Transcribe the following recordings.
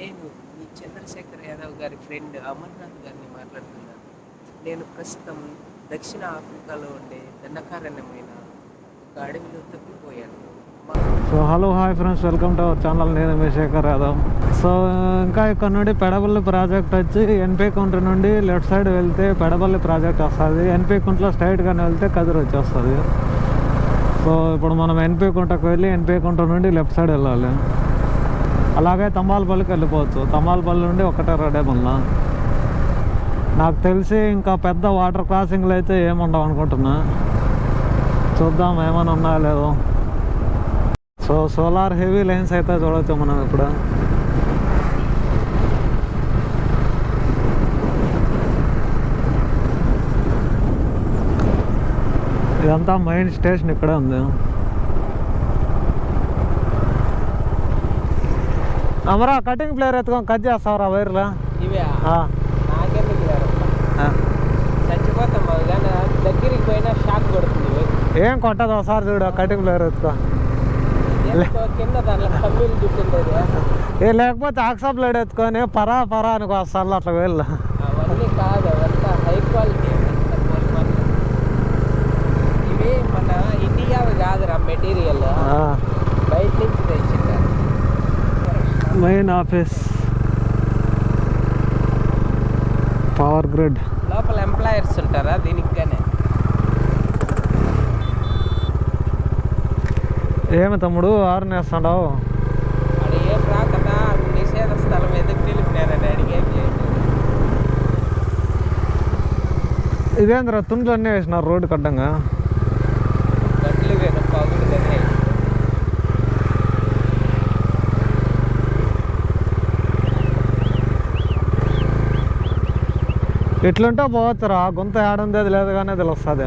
నేను మీ చంద్రశేఖర్ యాదవ్ గారి ఫ్రెండ్ అమర్నాథ్ గారిని మాట్లాడుతున్నాను. నేను ప్రస్తుతం దక్షిణ ఆఫ్రికాలో ఉండే దండకారణ్యమైన ఒక అడవిలో తప్పిపోయాను. So hello hi friends welcome to our channel నేను మీ శేఖర్ యాదవ్. సో ఇంకా ఇక్కడ నుండి పెడబల్లి ప్రాజెక్ట్ వచ్చి ఎన్పీ కుంట నుండి లెఫ్ట్ సైడ్ వెళ్తే పెడబల్లి ప్రాజెక్ట్ వస్తుంది. ఎన్పీ కుంట్లో స్ట్రైట్గానే వెళ్తే కదిరి వచ్చేస్తుంది. సో ఇప్పుడు మనం ఎన్పీ కుంటకు వెళ్ళి ఎన్పీ కుంట నుండి లెఫ్ట్ సైడ్ వెళ్ళాలి. అలాగే తమ్మాలపల్లికి వెళ్ళిపోవచ్చు. తమ్మాలపల్లి నుండి ఒకటే రోడ్డే మళ్ళా నాకు తెలిసి ఇంకా పెద్ద వాటర్ క్రాసింగ్లు అయితే ఏముండవు అనుకుంటున్నా. చూద్దాం ఏమైనా ఉన్నాయో లేదో. సో సోలార్ హెవీ లైన్స్ అయితే చూడవచ్చు మనం ఇప్పుడు ఇదంతా మెయిన్ స్టేషన్ ఇక్కడే ఉంది. అమరా కటింగ్ ప్లేయర్ ఎత్తుకొని కట్ చేస్తావరా వైర్లా. ఏం కొట్టదు ఒకసారి చూడు కటింగ్ ప్లేయర్ ఎత్తుకో ఏ లేకపోతే ఆక్సా బ్లేడ్ ఎత్తుకొని పరా పరా అనుకో వస్తారు అట్లా వెళ్ళు. అవన్నీ కాదు అవంతా హై క్వాలిటీ అవంతా polymer. ఇవి మన ఇండియావి కాదురా మెటీరియల్ ఆ. బయట నుంచి తెచ్చింటారు మెయిన్ ఆఫీస్. పవర్ గ్రిడ్ లోపల ఎంప్లాయర్స్ ఉంటారా? దీనికి గానే. ఏమి తమ్ముడు? ఆరు నేస్తాడావు అక్కడ ఏం రాకదా నిషేధ స్థలం ఎందుకు నిలిపినారని అడిగేం ఇదేంద్ర తుండ్లు అన్నీ వేసినారు రోడ్డు కడ్డంగా? ఇట్లుంటే పోవచ్చురా. గుంత ఏడుంది లేదు కానీ తెలుస్తుంది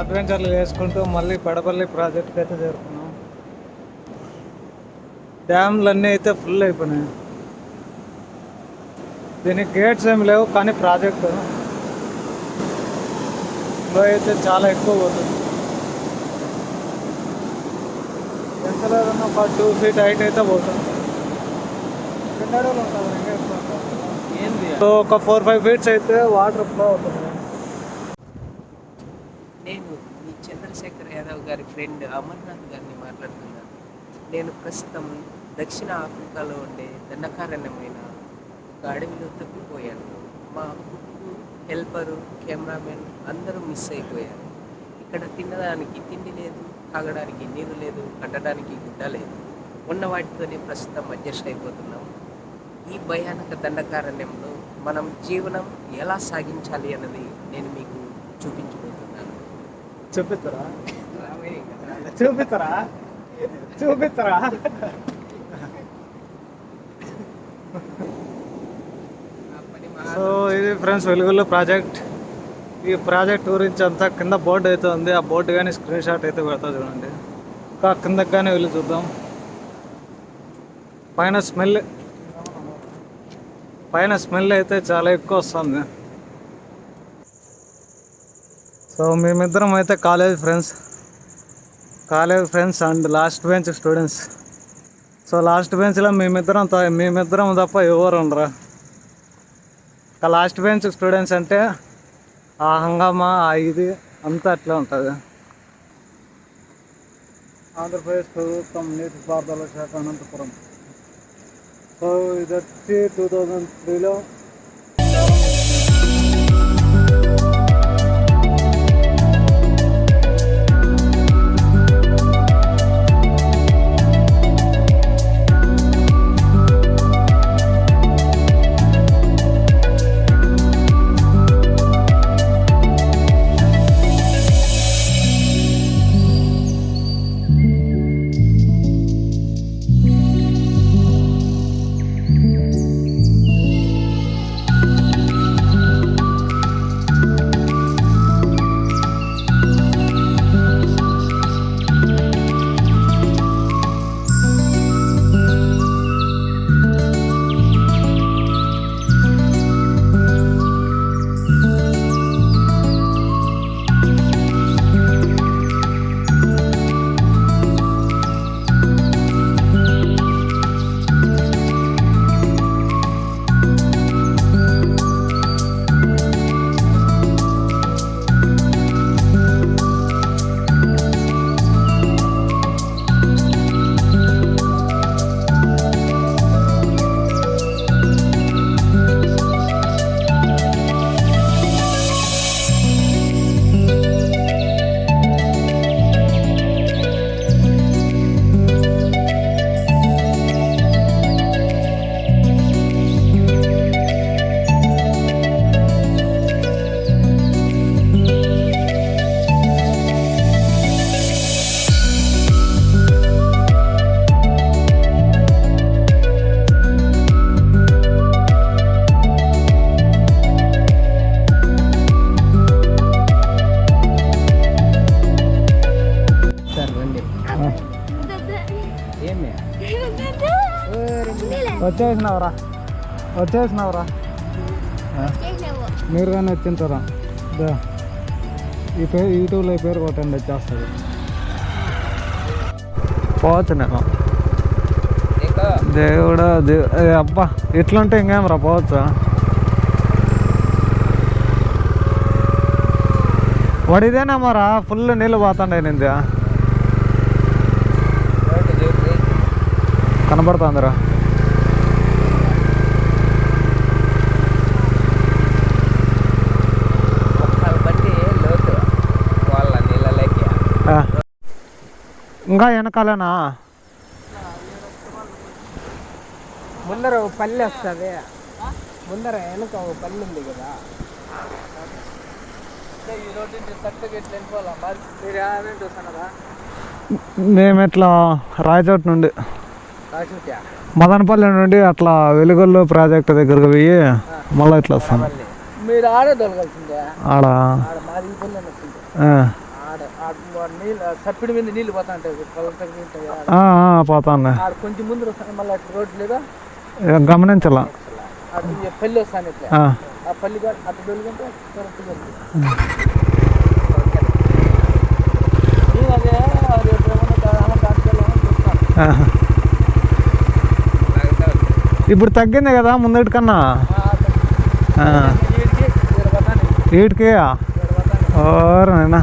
అడ్వెంచర్లు చేసుకుంటూ మళ్ళీ పెడపల్లి ప్రాజెక్ట్కి అయితే చేరుకున్నాం. డ్యామ్లు అన్నీ అయితే ఫుల్ అయిపోయినాయి. దీనికి గేట్స్ ఏమి లేవు కానీ ప్రాజెక్టు. ఫ్లో అయితే చాలా ఎక్కువ పోతుంది. ఎంత లేదన్నా ఒక టూ ఫీట్ హైట్ అయితే పోతుంది. ఏంది? సో ఒక ఫోర్ ఫైవ్ ఫీట్స్ అయితే వాటర్ ఫ్లో అవుతుంది నేను మీ చంద్రశేఖర్ యాదవ్ గారి ఫ్రెండ్ అమర్నాథ్ గారిని మాట్లాడుతున్నాను నేను ప్రస్తుతం దక్షిణ ఆఫ్రికాలో ఉండే దండకారణ్యమైన ఒక అడవిలో తప్పిపోయాను. మా కుక్కు హెల్పరు కెమెరామెన్ అందరూ మిస్ అయిపోయారు. ఇక్కడ తినడానికి తిండి లేదు తాగడానికి నీరు లేదు కట్టడానికి గుడ్డ లేదు. ఉన్న వాటితోనే ప్రస్తుతం అడ్జస్ట్ అయిపోతున్నాం. ఈ భయానక దండకారణ్యంలో మనం జీవనం ఎలా సాగించాలి అన్నది నేను మీకు చూపించబోతున్నాను. చూపిస్తారా చూపిస్తారా? చూపిస్తారా? సో ఇది ఫ్రెండ్స్ వెలుగుల్లో ప్రాజెక్ట్. ఈ ప్రాజెక్ట్ గురించి అంతా కింద బోర్డు అయితే ఉంది. ఆ బోర్డు కానీ స్క్రీన్ షాట్ అయితే పెడతా చూడండి. ఇంకా కిందకి కానీ వెళ్ళి చూద్దాం. పైన స్మెల్ పైన స్మెల్ అయితే చాలా ఎక్కువ వస్తుంది. సో మేమిద్దరం అయితే college friends. College friends and last bench students. So last బెంచ్లో మేమిద్దరం మేమిద్దరం తప్ప ఎవరు ఉండరా. లాస్ట్ బెంచ్ స్టూడెంట్స్ అంటే ఆ హంగామా ఆ ఇది అంతా అట్లా ఉంటుంది. ఆంధ్రప్రదేశ్ ప్రభుత్వం నీటిపారుదల శాఖ అనంతపురం. సో ఇది వచ్చి టూ థౌజండ్ త్రీలో వచ్చేసినావురా. వచ్చేసినావురా. మీరు కానీ వచ్చింటారా? ఈ పేరు యూట్యూబ్లో ఈ పేరు కొట్టండి వచ్చేస్తుంది పోవచ్చు నేను దేవుడా దేవు అబ్బా ఇట్లుంటే ఇంకేం రా పోవచ్చా వడిదేనా మరా ఫుల్ నీళ్ళు పోతుండే నింది కనబడుతుందిరా ఒక్క బండి లోతు వాళ్ళ నీళ్ళలోకి ఆ. ఇంకా వెనకాలనా? ముందర ఒక పల్లె వస్తుంది. ముందర వెనక ఒక పల్లె ఉంది కదా. మేము ఇట్లా రాయచోటి నుండి? మదనపల్లి నుండి అట్లా వెలుగుల్లో ప్రాజెక్ట్ దగ్గరకు పోయి మళ్ళీ ఇట్లా వస్తాం. మీరు ఆడే దొరకాల్సిందే. ఆడ? మాది నీళ్ళు పోతా ఉంటాయి కొంచెం ముందు మళ్ళీ రోడ్డు లేదా గమనించాల. పల్లి వస్తాను ఇట్లా. ఆ, పల్లి అటు. ఇప్పుడు తగ్గింది కదా ముందటి కన్నా? ఆ, అటు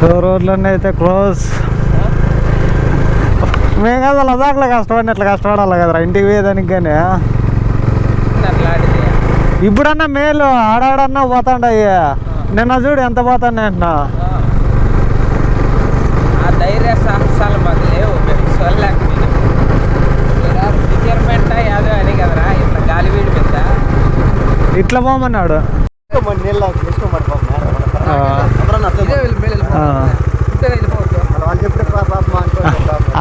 సో రోడ్లన్నీ అయితే క్లోజ్ మేము కదా లదాఖ్లో కష్టపడిన ఇట్లా కష్టపడాలి కదరా. ఇంటికి పోయేదానికి కానీ అట్లాంటిది. ఇప్పుడన్నా మేలు ఆడాడన్నా పోతాండయ్య నిన్న చూడు ఎంత పోతాను అంటున్నా. ఆ. ధైర్య సాహసాలు మాకు లేవు. మేము చూడలేకపోయినాం. రిటైర్మెంట్ యాదో అని కదరా. ఇట్లా గాలి వీడి మీద. ఇట్లా పోమన్నాడు. ఆ. ఇదే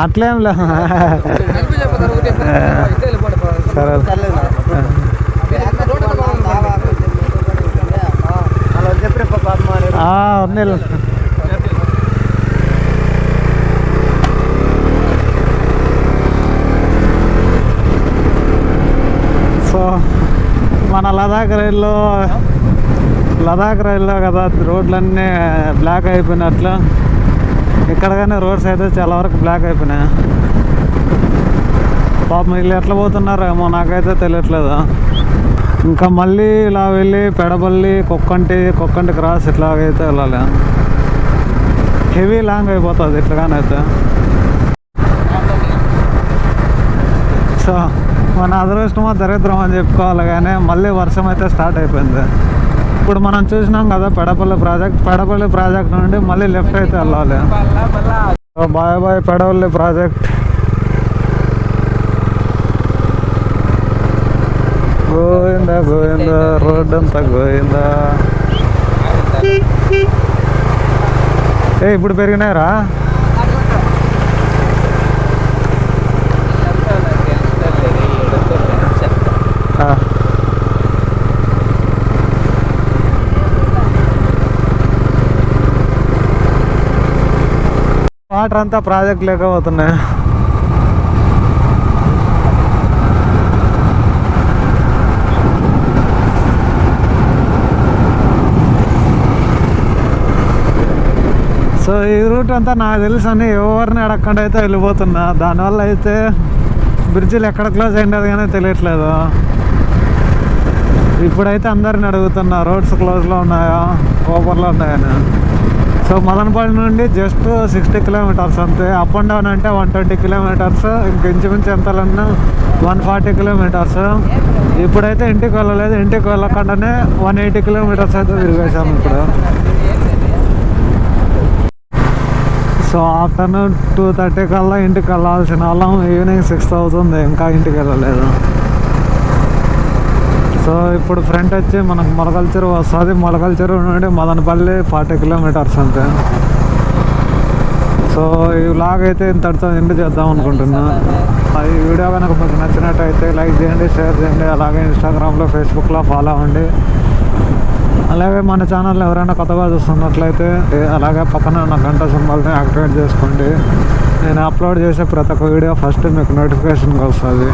అట్లేం సరే సో మన లదాఖ్ రైల్లో లదాఖ్ రైల్లో కదా రోడ్లన్నీ బ్లాక్ అయిపోయినట్లు. ఇక్కడ కానీ రోడ్స్ అయితే చాలా వరకు బ్లాక్ అయిపోయినాయి. పాపం వీళ్ళు ఎట్లా పోతున్నారో ఏమో నాకైతే తెలియట్లేదు. ఇంకా మళ్ళీ ఇలా వెళ్ళి పెడబల్లి కొక్కంటి కొక్కంటి క్రాస్ ఇట్లాగైతే వెళ్ళాలి. హెవీ లాంగ్ అయిపోతుంది ఇట్లాగానైతే. సో మన అదృష్టమో దరిద్రం అని చెప్పుకోవాలి కానీ మళ్ళీ వర్షం అయితే స్టార్ట్ అయిపోయింది. ఇప్పుడు మనం చూసినాం కదా పెడపల్లి ప్రాజెక్ట్ పెడపల్లి ప్రాజెక్ట్ నుండి మళ్ళీ లెఫ్ట్ అయితే వెళ్ళాలి. Bye bye Pedapalli project Govinda Govinda road అంతా గోవిందా. ఏ ఇప్పుడు పెరిగినాయరా ఇదంతా నాకు తెలుస్తలేదు. ఈడొద్దు చెప్తా. ఆ. వాటర్ అంతా ప్రాజెక్ట్ లేకపోతున్నాయి. సో ఈ రూట్ అంతా నాకు తెలుసు అని ఎవరిని అడగకుండా అయితే వెళ్ళిపోతున్నా. దానివల్ల అయితే బ్రిడ్జిలు ఎక్కడ క్లోజ్ అయ్యేది కానీ తెలియట్లేదు. ఇప్పుడైతే అందరిని అడుగుతున్నా రోడ్స్ క్లోజ్లో ఉన్నాయా? ఓవర్లో ఉన్నాయని సో మదనపల్లి నుండి జస్ట్ సిక్స్టీ కిలోమీటర్స్ అంతే. అప్ అండ్ డౌన్ అంటే వన్ ట్వంటీ కిలోమీటర్స్. ఇంకించుమించు ఎంతలన్నా వన్ ఫార్టీ కిలోమీటర్స్. ఇప్పుడైతే ఇంటికి వెళ్ళలేదు. ఇంటికి వెళ్ళకుండానే వన్ ఎయిటీ కిలోమీటర్స్ అయితే తిరిగేసాము ఇప్పుడు. సో ఆఫ్టర్నూన్ టూ థర్టీ కల్లా ఇంటికి వెళ్ళాల్సిన వాళ్ళం. ఈవినింగ్ సిక్స్ అవుతుంది ఇంకా ఇంటికి వెళ్ళలేదు. సో ఇప్పుడు ఫ్రంట్ వచ్చి మనకు మొలకల్చెరు వస్తుంది. మొలకల్చెరు నుండి మదనపల్లి ఫార్టీ కిలోమీటర్స్ అంతే. సో ఈ వ్లాగ్ అయితే ఇంతటితో ఎండ్ చేద్దాం అనుకుంటున్నా. ఈ వీడియో కనుక మీకు నచ్చినట్టయితే లైక్ చేయండి షేర్ చేయండి. అలాగే ఇన్స్టాగ్రామ్లో ఫేస్బుక్లో ఫాలో అవ్వండి. అలాగే మన ఛానల్ ఎవరైనా కొత్తగా చూస్తున్నట్లయితే అలాగే పక్కన ఉన్న గంట సింబల్ని యాక్టివేట్ చేసుకోండి. నేను అప్లోడ్ చేసే ప్రతి ఒక్క వీడియో ఫస్ట్ మీకు నోటిఫికేషన్కి వస్తుంది.